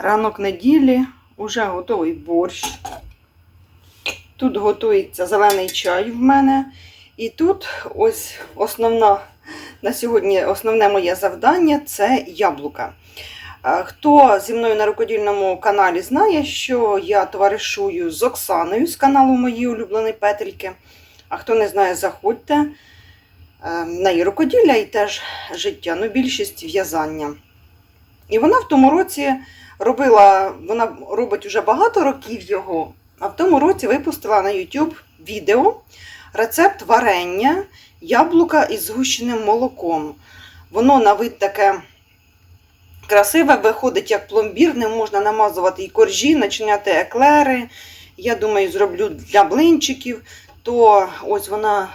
Ранок неділі, уже готовий борщ. Тут готується зелений чай в мене. І тут ось основна на сьогодні основне моє завдання це яблука. Е, Хто зі мною на рукодільному каналі знає, що я товаришую з Оксаною з каналу Мої улюблені Петельки. А хто не знає, заходьте. Е, В неї рукоділля і теж життя, ну більшість в'язання. І вона в тому році робила, вона робить уже багато років його, а в тому році випустила на YouTube відео рецепт варення яблука із згущеним молоком. Воно на вид таке красиве, виходить як пломбір, ним можна намазувати і коржі, начиняти еклери. Я думаю, зроблю для блинчиків. То ось вона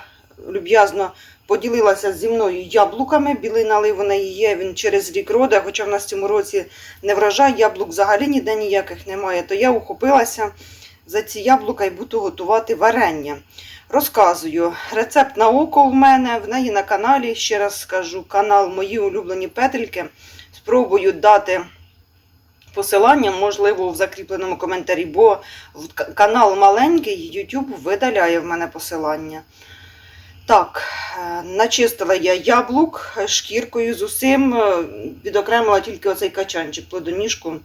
люб'язно поділилася зі мною яблуками. Білий налив неї є, він через рік роде, хоча в нас цьому році не врожай, яблук взагалі ніде ніяких немає. То я ухопилася за ці яблука і буду готувати варення. Розказую, рецепт на око в мене, в неї на каналі, ще раз скажу, канал Мої улюблені Петельки. Спробую дати посилання, можливо, в закріпленому коментарі, бо канал маленький, YouTube видаляє в мене посилання. Так, е, начистила я яблук е, шкіркою з усім, е, відокремила тільки оцей качанчик, плодоніжку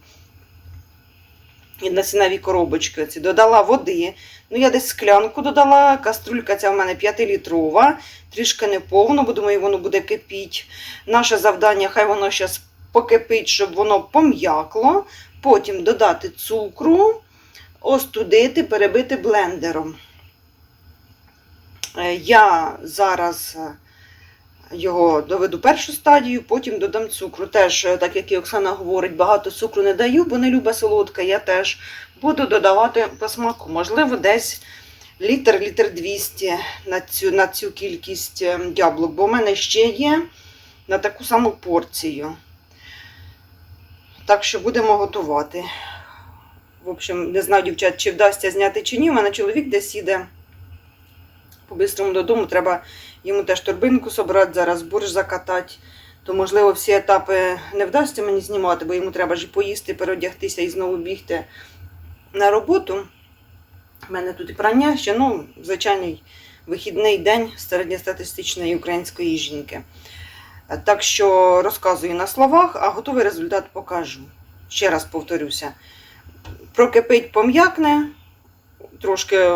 і насінневі коробочки. Ці. Додала води. Ну, я десь склянку додала, каструлька ця в мене 5-літрова, трішки неповно, бо думаю, воно буде кипіть. Наше завдання, хай воно зараз покипить, щоб воно пом'якло. Потім додати цукру, остудити, перебити блендером. Е, Я зараз е, його доведу першу стадію, потім додам цукру. Теж, е, так як і Оксана говорить, багато цукру не даю, бо не любить солодке. Я теж буду додавати по смаку. Можливо, десь літр, літр 200 на цю, на цю кількість е, яблук, бо в мене ще є на таку саму порцію. Так що будемо готувати. В общем, не знаю, дівчат, чи вдасться зняти чи ні. У мене чоловік десь іде по-бистрому додому. Треба йому теж торбинку собрати, зараз борщ закатати. То, можливо, всі етапи не вдасться мені знімати, бо йому треба ж поїсти, переодягтися і знову бігти на роботу. У мене тут і прання ще, ну, звичайний вихідний день середньостатистичної української жінки. Так що розказую на словах, а готовий результат покажу. Ще раз повторюся. Прокипить пом'якне, трошки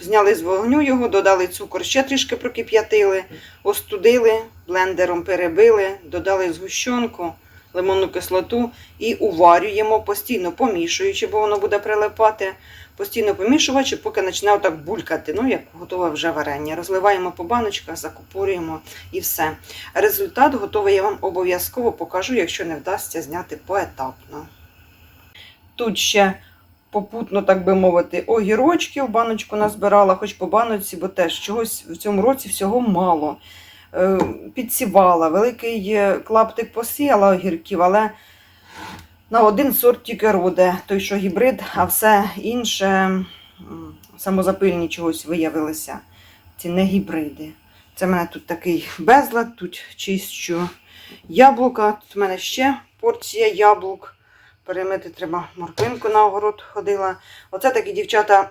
зняли з вогню його, додали цукор, ще трішки прокип'ятили, остудили, блендером перебили, додали згущенку, лимонну кислоту і уварюємо, постійно помішуючи, бо воно буде прилипати, постійно помішуючи, поки почне отак булькати, ну як готове вже варення. Розливаємо по баночках, закупорюємо і все. Результат готовий я вам обов'язково покажу, якщо не вдасться зняти поетапно. Тут ще попутно, так би мовити, огірочки в баночку назбирала, хоч по баночці, бо теж чогось в цьому році всього мало. Е, Підсівала, великий клаптик посіяла огірків, але на один сорт тільки роде, той, що гібрид, а все інше самозапильні чогось виявилися. Ці не гібриди. Це в мене тут такий безлад, тут чищу яблука. Тут в мене ще порція яблук. Перемити треба морквинку на огород ходила. Оце такі дівчата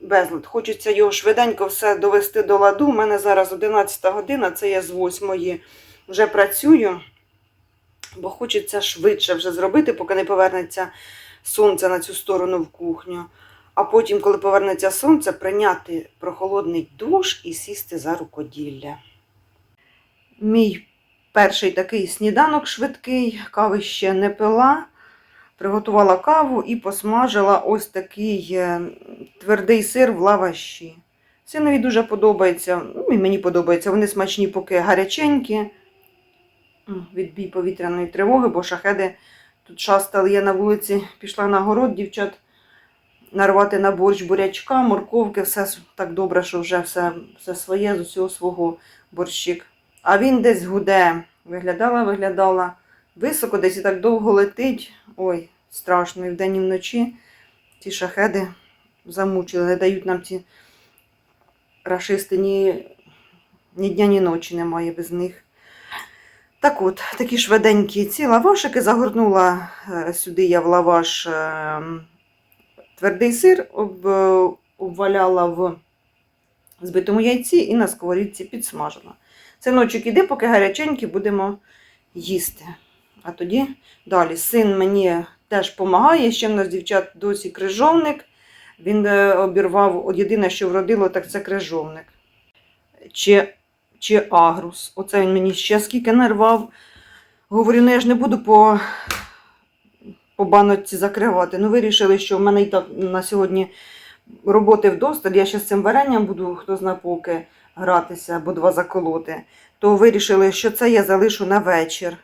безлад. Хочеться його швиденько все довести до ладу. У мене зараз 11 година, це я з 8 вже працюю, бо хочеться швидше вже зробити, поки не повернеться сонце на цю сторону в кухню. А потім, коли повернеться сонце, прийняти прохолодний душ і сісти за рукоділля. Мій перший такий сніданок швидкий, кави ще не пила. Приготувала каву і посмажила ось такий е, твердий сир в лаваші. Синові дуже подобається, ну і мені подобається. Вони смачні, поки гаряченькі. Відбій повітряної тривоги, бо шахеди тут шастали. Я на вулиці пішла на город, дівчат нарвати на борщ бурячка, морковки, все так добре, що вже все, все своє з усього свого борщик. А він десь гуде. Виглядала, виглядала. Високо десь і так довго летить. Ой, страшно, і вдень, і вночі. Ці шахеди замучили, не дають нам ці рашисти ні, ні дня, ні ночі немає без них. Так от, такі швиденькі ці лавашики загорнула е, сюди я в лаваш е, твердий сир, об, е, обваляла в збитому яйці і на сковорідці підсмажила. Синочок іде, поки гаряченькі будемо їсти. А тоді далі. Син мені теж допомагає. Ще в нас дівчат досі крижовник. Він е, обірвав, от єдине, що вродило, так це крижовник. Чи, чи агрус. Оце він мені ще скільки нарвав. Говорю, ну я ж не буду по, по баночці закривати. Ну, вирішили, що в мене і так на сьогодні роботи вдосталь. Я ще з цим варенням буду, хто зна поки гратися або два заколоти. То вирішили, що це я залишу на вечір.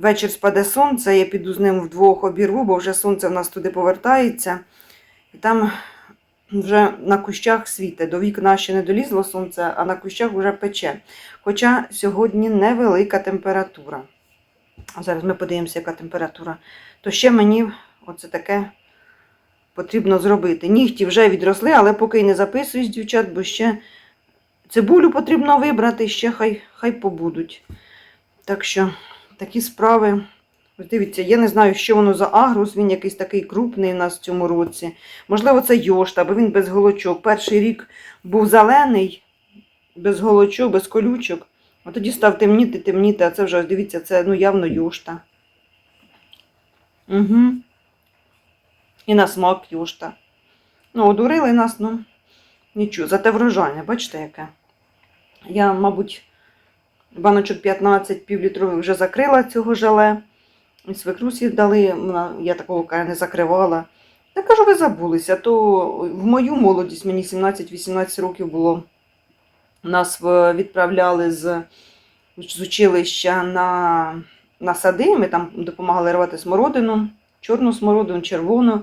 Вечір спаде сонце, я піду з ним вдвох обірву, бо вже сонце в нас туди повертається. І там вже на кущах світе. До вікна ще не долізло сонце, а на кущах вже пече. Хоча сьогодні невелика температура. Зараз ми подивимося, яка температура. То ще мені оце таке потрібно зробити. Нігті вже відросли, але поки й не записуюсь, дівчат, бо ще цибулю потрібно вибрати, ще хай, хай побудуть. Так що такі справи. Ось Дивіться, я не знаю, що воно за агрус, він якийсь такий крупний у нас в цьому році. Можливо, це йошта, бо він без голочок. Перший рік був зелений, без голочок, без колючок. А тоді став темніти, темніти, а це вже, дивіться, це ну, явно йошта. Угу. І на смак йошта. Ну, одурили нас, ну нічого. Зате врожайне, бачите, яке. Я, мабуть, баночок 15 півлітрових вже закрила цього желе. І свекрусі дали, я такого каже, не закривала. Я кажу, ви забулися, то в мою молодість, мені 17-18 років було. Нас відправляли з, з училища на, на сади, ми там допомагали рвати смородину, чорну смородину, червону,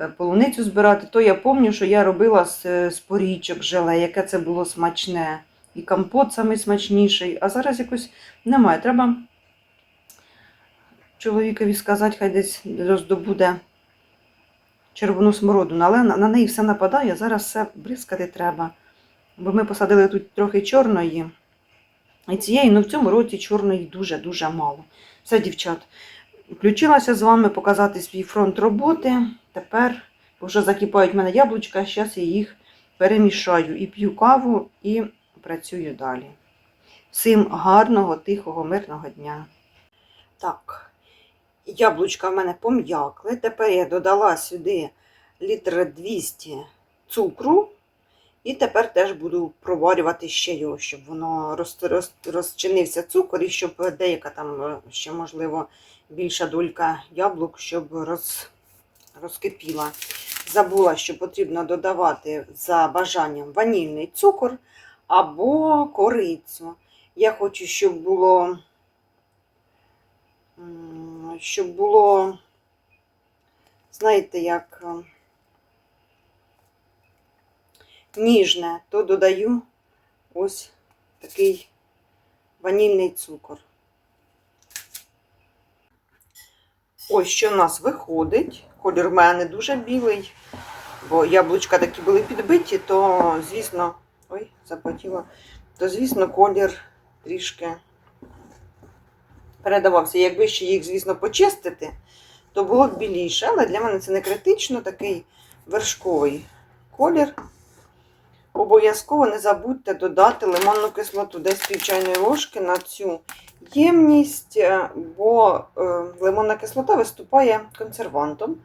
е, полуницю збирати. То я пам'ятаю, що я робила з, з порічок желе, яке це було смачне. І компот найсмачніший, а зараз якось немає. Треба чоловікові сказати, хай десь роздобуде червону смородину, але на неї все нападає, зараз все бризкати треба. Бо ми посадили тут трохи чорної. І цієї, ну в цьому році чорної дуже-дуже мало. Все, дівчат, включилася з вами показати свій фронт роботи. Тепер бо вже закипають в мене яблучка, зараз я їх перемішаю і п'ю каву, і працюю далі. Всім гарного, тихого, мирного дня. Так, яблучка в мене пом'якли. Тепер я додала сюди літр 200 цукру. І тепер теж буду проварювати ще його, щоб воно роз, роз, розчинився цукор і щоб деяка там е, ще, можливо, більша долька яблук, щоб роз, розкипіла. Забула, що потрібно додавати за бажанням ванільний цукор або корицю. Я хочу, щоб було, щоб було, знаєте, як е, ніжне, то додаю ось такий ванільний цукор. Ось що в нас виходить. Колір в мене дуже білий, бо яблучка такі були підбиті, то, звісно, ой, запотіла, то, звісно, колір трішки передавався. Якби ще їх, звісно, почистити, то було б біліше, але для мене це не критично, такий вершковий колір. Обов'язково не забудьте додати лимонну кислоту, десь пів чайної ложки на цю ємність, е, бо е, лимонна кислота виступає консервантом.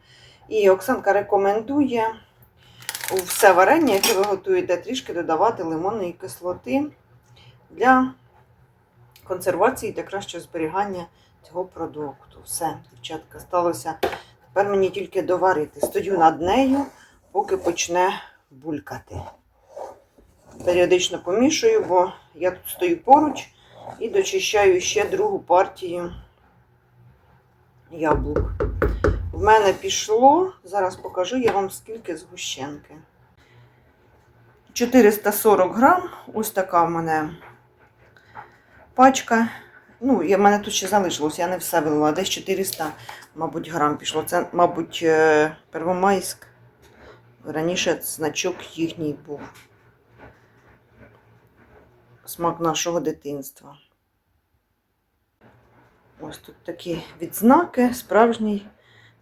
І Оксанка рекомендує у все варення, яке ви готуєте, трішки додавати лимонної кислоти для консервації та кращого зберігання цього продукту. Все, дівчатка, сталося. Тепер мені тільки доварити. Стою над нею, поки почне булькати. Періодично помішую, бо я тут стою поруч і дочищаю ще другу партію яблук. В мене пішло, зараз покажу я вам скільки згущенки. 440 грам, ось така в мене пачка. Ну, в мене тут ще залишилось, я не все вилила, десь 400, мабуть, грам пішло. Це, мабуть, е, Первомайськ. Раніше значок їхній був. Смак нашого дитинства. Ось тут такі відзнаки, справжній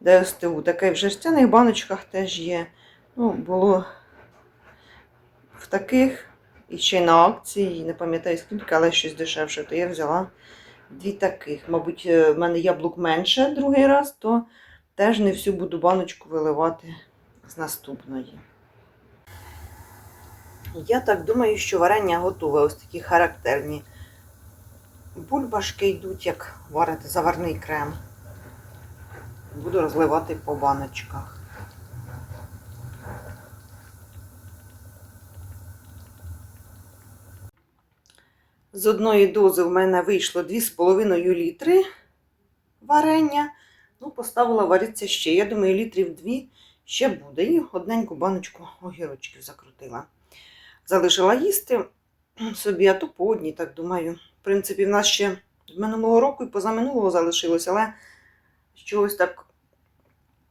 ДСТУ. Таке в жерстяних баночках теж є. Ну, було в таких і ще на акції, не пам'ятаю скільки, але щось дешевше, то я взяла дві таких. Мабуть, е, в мене яблук менше другий раз, то теж не всю буду баночку виливати з наступної. Я так думаю, що варення готове. Ось такі характерні бульбашки йдуть, як варити заварний крем. Буду розливати по баночках. З одної дози в мене вийшло 2,5 літри варення. Ну, поставила варитися ще. Я думаю, літрів 2 ще буде. І одненьку баночку огірочків закрутила. Залишила їсти собі, а то по одній, так думаю. В принципі, в нас ще минулого року і позаминулого залишилось, але чогось так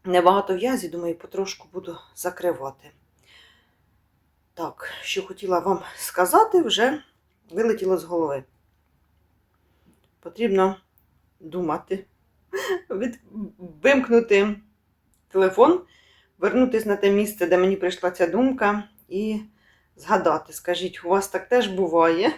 небагато в'язі, думаю, потрошку буду закривати. Так, що хотіла вам сказати, вже вилетіло з голови. Потрібно думати, від... вимкнути телефон, вернутися на те місце, де мені прийшла ця думка, і згадати. Скажіть, у вас так теж буває?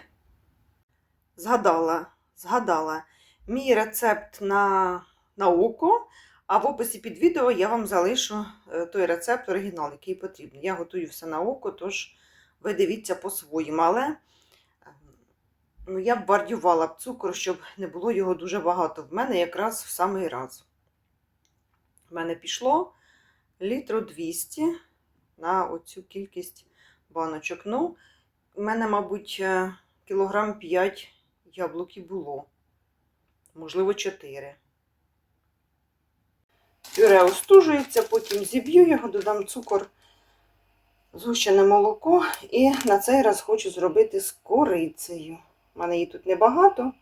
Згадала, згадала. Мій рецепт на, на око, а в описі під відео я вам залишу е, той рецепт оригінал, який потрібен. Я готую все на око, тож ви дивіться по-своєму. Але е, ну, я б вардювала б цукор, щоб не було його дуже багато. В мене якраз в самий раз. В мене пішло літру 200 на оцю кількість баночок. Ну, в мене, мабуть, е, кілограм 5 яблук і було. Можливо, 4. Пюре остужується, потім зіб'ю його, додам цукор, згущене молоко. І на цей раз хочу зробити з корицею. У мене її тут небагато,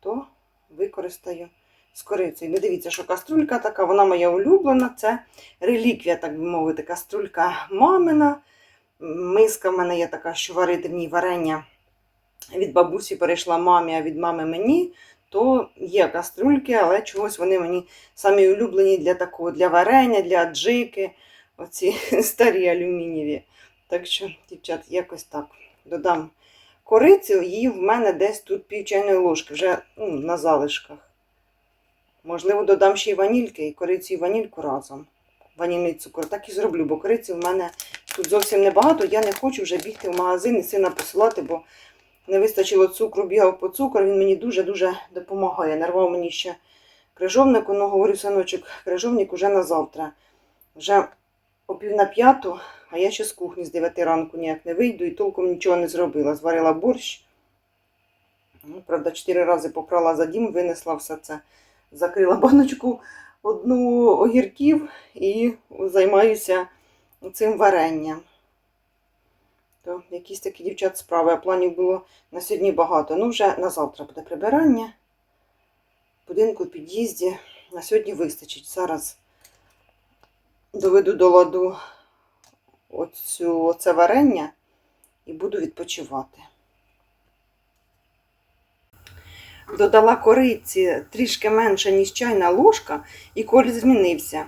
то використаю з корицею. Не дивіться, що каструлька така, вона моя улюблена. Це реліквія, так би мовити, каструлька мамина. Миска в мене є така, що варити в ній варення від бабусі перейшла мамі, а від мами мені. То є каструльки, але чогось вони мені самі улюблені для такого, для варення, для джики. Оці старі алюмінієві. Так що, дівчат, якось так. Додам корицю, її в мене десь тут пів чайної ложки, вже ну, на залишках. Можливо, додам ще й ванільки, і корицю і ванільку разом. Ванільний цукор. Так і зроблю, бо кориці в мене тут зовсім небагато. Я не хочу вже бігти в магазин і сина посилати, бо не вистачило цукру, бігав по цукор, він мені дуже-дуже допомагає. Нарвав мені ще крижовник, ну говорю, синочок, крижовник уже на завтра. Вже о пів на п'яту, а я ще з кухні з 9 ранку ніяк не вийду і толком нічого не зробила. Зварила борщ. Ну, правда, чотири рази попрала за дім, винесла все це, закрила баночку одну огірків і займаюся цим варенням. То якісь такі дівчат справи, а планів було на сьогодні багато. Ну, вже на завтра буде прибирання. Будинку, в під'їзді. На сьогодні вистачить. Зараз доведу до ладу оцю, оце варення і буду відпочивати. Додала кориці трішки менше, ніж чайна ложка, і колір змінився.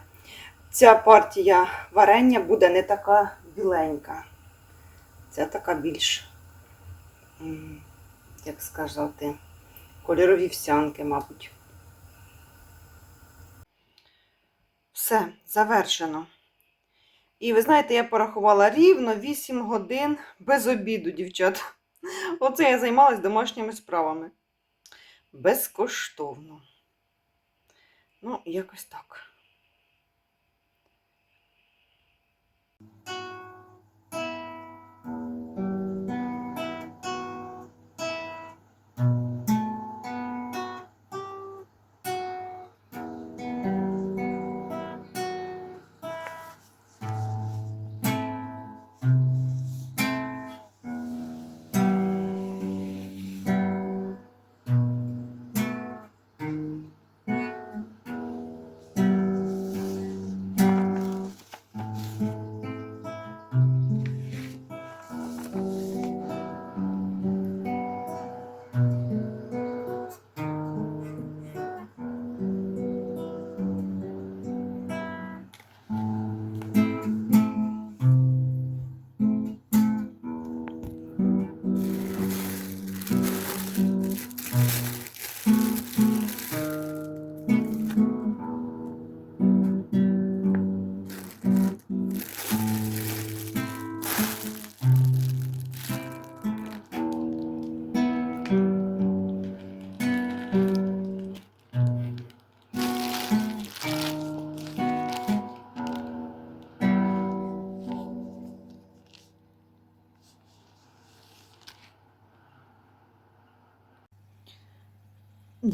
Ця партія варення буде не така біленька. Ця така більш, як сказати, кольорові всянки, мабуть. Все, завершено. І ви знаєте, я порахувала рівно 8 годин без обіду, дівчат. Оце я займалась домашніми справами. Безкоштовно. Ну, якось так.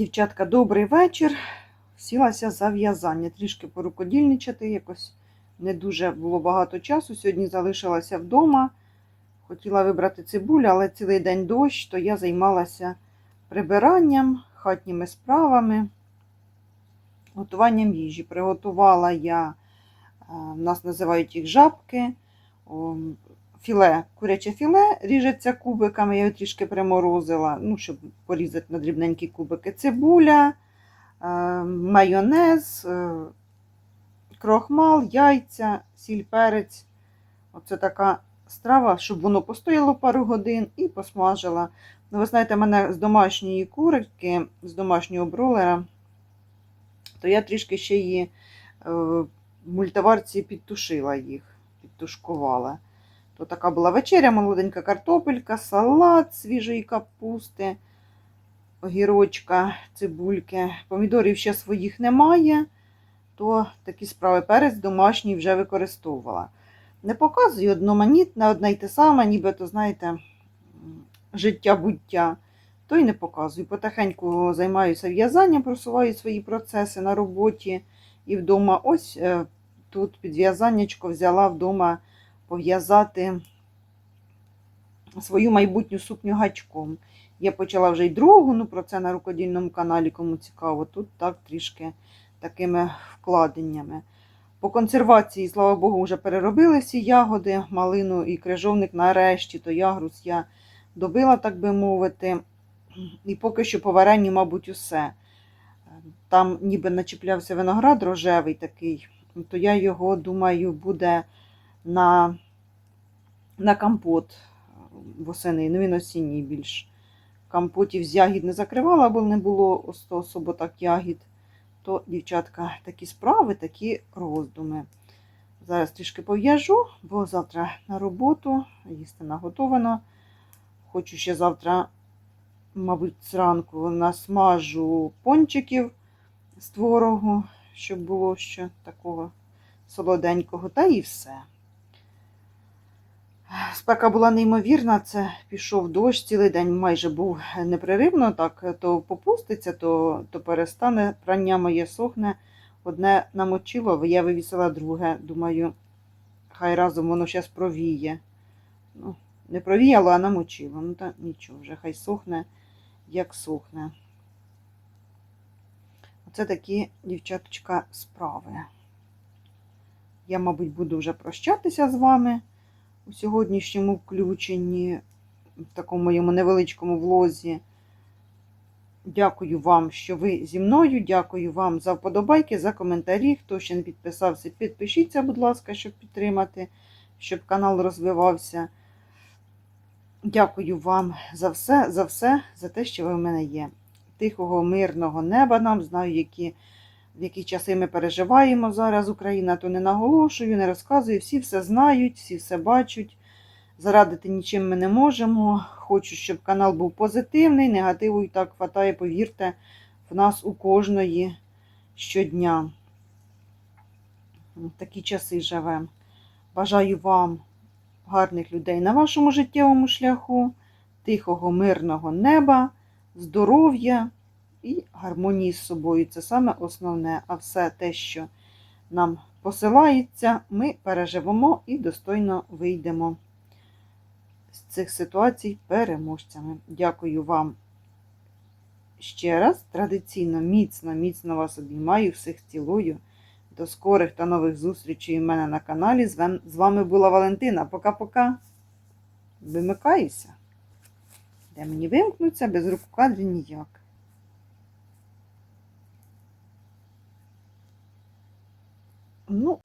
Дівчатка, добрий вечір. Сілася за в'язання, трішки порукодільничати, якось не дуже було багато часу. Сьогодні залишилася вдома. Хотіла вибрати цибулю, але цілий день дощ, то я займалася прибиранням, хатніми справами, готуванням їжі. Приготувала я, е, в нас називають їх жабки, філе, куряче філе ріжеться кубиками, я його трішки приморозила, ну, щоб порізати на дрібненькі кубики. Цибуля, е, майонез, е, крохмал, яйця, сіль, перець. Оце така страва, щоб воно постояло пару годин і посмажила. Ну, ви знаєте, мене з домашньої курки, з домашнього бролера, то я трішки ще її е, в мультиварці підтушила їх, підтушкувала. То така була вечеря, молоденька картопелька, салат свіжої капусти, огірочка, цибульки. Помідорів ще своїх немає, то такі справи перець домашній вже використовувала. Не показую одноманітне, одне й те саме, ніби то, знаєте, життя-буття, то й не показую. Потихеньку займаюся в'язанням, просуваю свої процеси на роботі і вдома. Ось е, тут під в'язаннячко взяла вдома пов'язати свою майбутню сукню гачком. Я почала вже й другу, ну про це на рукодільному каналі, кому цікаво. Тут так трішки такими вкладеннями. По консервації, слава Богу, вже переробили всі ягоди, малину і крижовник нарешті, то ягрус я добила, так би мовити. І поки що по варенню, мабуть, усе. Там ніби начіплявся виноград рожевий такий, то я його, думаю, буде на, на компот восени. Ну, він осінній більш. Компотів з ягід не закривала, бо не було особо так ягід. То, дівчатка, такі справи, такі роздуми. Зараз трішки пов'яжу, бо завтра на роботу, їсти наготовано. Хочу ще завтра, мабуть, зранку насмажу пончиків з творогу, щоб було ще такого солоденького, та і все. Спека була неймовірна, це пішов дощ, цілий день майже був непреривно, так то попуститься, то, то перестане. Прання моє сохне. Одне намочило, я вивісила друге. Думаю, хай разом воно зараз провіє. Ну, не провіяло, а намочило. Ну та нічого, вже хай сохне, як сохне. Оце такі, дівчаточка, справи. Я, мабуть, буду вже прощатися з вами у сьогоднішньому включенні, в такому моєму невеличкому влозі. Дякую вам, що ви зі мною. Дякую вам за вподобайки, за коментарі. Хто ще не підписався, підпишіться, будь ласка, щоб підтримати, щоб канал розвивався. Дякую вам за все, за все, за те, що ви в мене є. Тихого, мирного неба нам знаю, які, в які часи ми переживаємо зараз. Україна, то не наголошую, не розказую. Всі все знають, всі все бачать. Зарадити нічим ми не можемо. Хочу, щоб канал був позитивний, негативу і так хватає, повірте, в нас у кожної щодня. В Такі часи живемо. Бажаю вам гарних людей на вашому життєвому шляху, тихого, мирного неба, здоров'я і гармонії з собою. Це саме основне. А все те, що нам посилається, ми переживемо і достойно вийдемо з цих ситуацій переможцями. Дякую вам ще раз. Традиційно, міцно, міцно вас обіймаю, всіх цілую. До скорих та нових зустрічей у мене на каналі. З вами була Валентина. Пока-пока. Вимикаюся. Де мені вимкнуться, без рук кадрі ніяк. の。